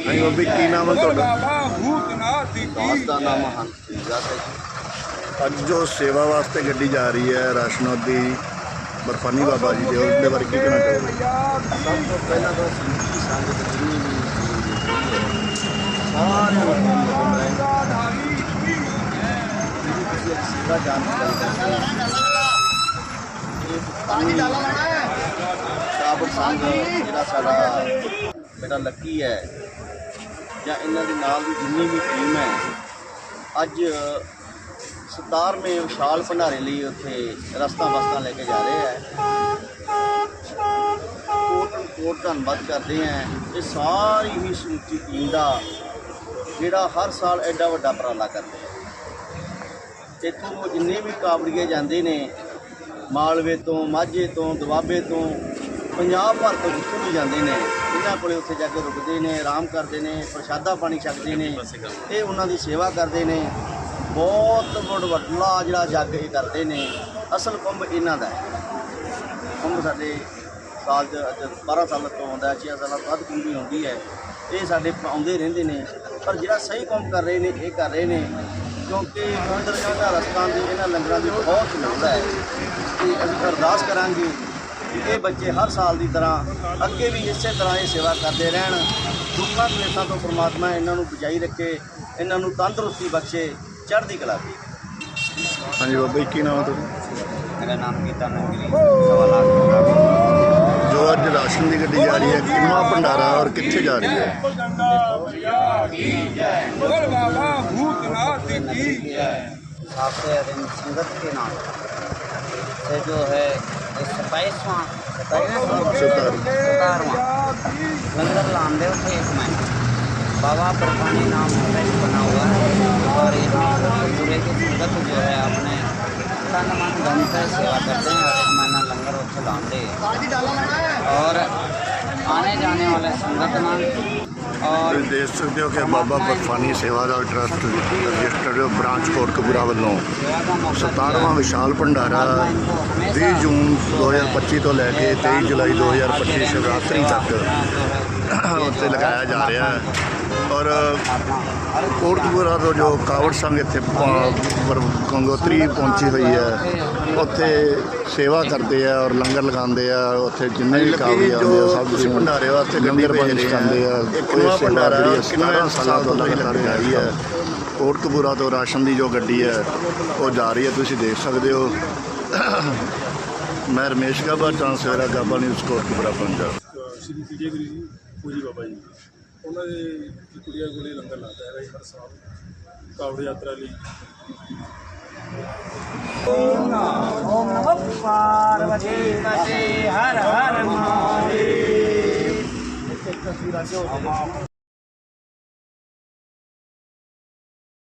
ਨਹੀਂ ਉਹ ਵੀ ਕੀ ਨਾਮ ਹੈ ਤੁਹਾਡਾ ਭੂਤਨਾਥ ਦੀ ਦਾਸ ਦਾ ਨਾਮ ਹੰਸ ਸੀਗਾ ਅੱਜ ਜੋ ਸੇਵਾ ਵਾਸਤੇ ਗੱਡੀ ਜਾ ਰਹੀ ਹੈ ਰਾਸ਼ਨੋ ਬਰਫਾਨੀ ਬਾਬਾ ਜੀ ਦੇ ਉਹਦੇ ਬਾਰੇ ਕੀ ਕਹਿਣਾ ਚਾਹੋਗੇ? ਸਭ ਤੋਂ ਪਹਿਲਾਂ ਤਾਂ ਸੰਗੀਤ ਸੰਗਤ ਜਿੰਨੀ ਵੀ ਸਾਰਿਆਂ ਨੂੰ ਹੁਕਮ ਹੈ ਤੁਸੀਂ ਸਿੱਧਾ ਜਾਣ ਪਾਣੀ ਡਾਲਾ ਲੈਣਾ ਹੈ ਸ਼ਰਾਬਤ ਸੰਗ ਜਿਹੜਾ ਸਾਡਾ ਮੇਰਾ ਲੱਕੀ ਹੈ ਜਾਂ ਇਹਨਾਂ ਦੇ ਨਾਲ ਦੀ ਜਿੰਨੀ ਵੀ ਟੀਮ ਹੈ, ਅੱਜ 17ਵੇਂ ਵਿਸ਼ਾਲ ਭੰਡਾਰੇ ਲਈ ਉੱਥੇ ਰਸਤਾ ਵਸਤਾ ਲੈ ਕੇ ਜਾ ਰਹੇ ਹੈ ਕੋਟ ਕੋਟ ਧੰਨਵਾਦ ਕਰਦੇ ਹਾਂ ਇਹ ਸਾਰੀ ਹੀ ਸਮੁੱਚੀ ਟੀਮ ਦਾ ਜਿਹੜਾ ਹਰ ਸਾਲ ਐਡਾ ਵੱਡਾ ਉਪਰਾਲਾ ਕਰਦੇ ਆ। ਇੱਥੋਂ ਜਿੰਨੇ ਵੀ ਕਾਬੜੀਏ ਜਾਂਦੇ ਨੇ, ਮਾਲਵੇ ਤੋਂ, ਮਾਝੇ ਤੋਂ, ਦੁਆਬੇ ਤੋਂ, ਪੰਜਾਬ ਭਰ ਤੋਂ ਜਿੱਥੇ ਵੀ ਜਾਂਦੇ ਨੇ, ਇਹਨਾਂ ਕੋਲੇ ਉੱਥੇ ਜਾ ਕੇ ਰੁਕਦੇ ਨੇ, ਆਰਾਮ ਕਰਦੇ ਨੇ, ਪ੍ਰਸ਼ਾਦਾ ਪਾਣੀ ਛਕਦੇ ਨੇ ਇਹ ਉਹਨਾਂ ਦੀ ਸੇਵਾ ਕਰਦੇ ਨੇ। ਬਹੁਤ ਵੱਡ ਵੱਡਾ ਜਿਹੜਾ ਜੱਗ ਇਹ ਕਰਦੇ ਨੇ। ਅਸਲ ਕੁੰਭ ਇਹਨਾਂ ਦਾ ਕੁੰਭ ਸਾਡੇ ਸਾਲ ਚ ਅੱਜ 12 ਸਾਲ ਤੋਂ ਆਉਂਦਾ 6 ਸਾਲਾਂ ਤੋਂ ਬਾਅਦ ਕੁੰਭ ਹੀ ਹੁੰਦੀ ਹੈ। ਇਹ ਸਾਡੇ ਆਉਂਦੇ ਰਹਿੰਦੇ ਨੇ। ਪਰ ਜਿਹੜਾ ਸਹੀ ਕੰਮ ਕਰ ਰਹੇ ਨੇ, ਇਹ ਕਰ ਰਹੇ ਨੇ। ਕਿਉਂਕਿ ਮੰਦਰਾਂ ਦਾ ਰਸਤਾ ਦੀ, ਇਹਨਾਂ ਲੰਗਰਾਂ ਦੀ ਬਹੁਤ ਲੋੜ ਹੈ। ਤੇ ਅਸੀਂ ਅਰਦਾਸ ਕਰਾਂਗੇ ਕਿ ਇਹ ਬੱਚੇ ਹਰ ਸਾਲ ਦੀ ਤਰ੍ਹਾਂ ਅੱਗੇ ਵੀ ਇਸੇ ਤਰ੍ਹਾਂ ਇਹ ਸੇਵਾ ਕਰਦੇ ਰਹਿਣ। ਦੁੱਖਾਂ ਕਲੇਸ਼ਾਂ ਤੋਂ ਪ੍ਰਮਾਤਮਾ ਇਹਨਾਂ ਨੂੰ ਬਚਾਈ ਰੱਖੇ, ਇਹਨਾਂ ਨੂੰ ਤੰਦਰੁਸਤੀ ਬਖਸ਼ੇ। ਚੜ੍ਹਦੀ ਕਲਾ ਦੇ ਹਾਂਜੀ ਬਾਬਾ ਜੀ ਕੀ ਨਾਮ ਹੈ ਤੁਹਾਡਾ ਮੇਰਾ ਨਾਮ ਗੀਤਾ ਨੰਗਰੀ ਸਵਾ ਲੱਖ ਰੁਪਏ ਜੋ ਅੱਜ ਰਾਸ਼ਨ ਦੀ ਗੱਡੀ ਜਾ ਰਹੀ ਹੈ ਕਿੰਨਾ ਭੰਡਾਰਾ ਔਰ ਕਿੱਥੇ ਜਾ ਰਹੀ ਹੈ ਬੋਲ ਬਾਬਾ ਭੂਤਨਾਥ ਦੀ ਕੀ आपसे दिन संगत के नाम से जो है सताईसवां सतारवां लंगर लामदेव थे एक महीना बाबा परफानी नाम है बना हुआ है और आने जाने वाले संगत मान और ਤੁਸੀਂ ਦੇਖ ਸਕਦੇ ਹੋ ਕਿ ਬਾਬਾ ਬਰਫਾਨੀ ਸੇਵਾਦਾਰ ਟਰਸਟ ਰਜਿਸਟਰਡ ਬ੍ਰਾਂਚ ਕੋਟਕਪੂਰਾ ਵੱਲੋਂ 17ਵਾਂ ਵਿਸ਼ਾਲ ਭੰਡਾਰਾ 20 ਜੂਨ 2025 ਤੋਂ ਲੈ ਕੇ 23 ਜੁਲਾਈ 2025 ਸ਼ਿਵਰਾਤਰੀ ਤੱਕ ਉੱਤੇ ਲਗਾਇਆ ਜਾ ਰਿਹਾ ਹੈ ਔਰ ਕੋਟਕਪੂਰਾ ਤੋਂ ਜੋ ਕਾਵੜ ਸੰਘ ਇੱਥੇ ਗੰਗੋਤਰੀ ਪਹੁੰਚੀ ਹੋਈ ਹੈ। ਉੱਥੇ ਸੇਵਾ ਕਰਦੇ ਆ ਔਰ ਲੰਗਰ ਲਗਾਉਂਦੇ ਆ। ਉੱਥੇ ਜਿੰਨੇ ਵੀ ਕਾਵੜੀ ਆਉਂਦੇ ਆ ਸਭ ਤੁਸੀਂ ਭੰਡਾਰੇ ਵਾਸਤੇ ਲੰਗਰ ਪਾਣੀ ਖਾਂਦੇ ਆ ਕੋਈ ਸੇਵਾ ਜਿਹੜੀ 17 ਸਾਲਾਂ ਤੋਂ ਲਗਾਤਾਰ ਜਾਰੀ ਹੈ ਕੋਟਕਪੂਰਾ ਤੋਂ ਰਾਸ਼ਨ ਦੀ ਜੋ ਗੱਡੀ ਹੈ ਉਹ ਜਾ ਰਹੀ ਹੈ। ਤੁਸੀਂ ਦੇਖ ਸਕਦੇ ਹੋ। ਮੈਂ ਰਮੇਸ਼ ਗਾਬਾ ਟ੍ਰਾਂਸਫਰ ਗਾਬਾ ਨਿਊਜ਼ ਕੋਟਕਪੂਰਾ ਪੰਜਾਬ। ਸ਼੍ਰੀ ਵਿਜੇ ਗੁਰੂ ਜੀ ਪੂਜੀ ਬਾਬਾ ਜੀ। ਉਹਨਾਂ ਦੇ ਕੁੜੀਆਂ ਕੋਲੇ ਲੰਗਰ ਲੱਗਦਾ ਹੈ ਹਰ ਸਾਲ ਕਾਵੜ ਯਾਤਰਾ ਲਈ। ਤਸਵੀਰਾਂ ਜੋ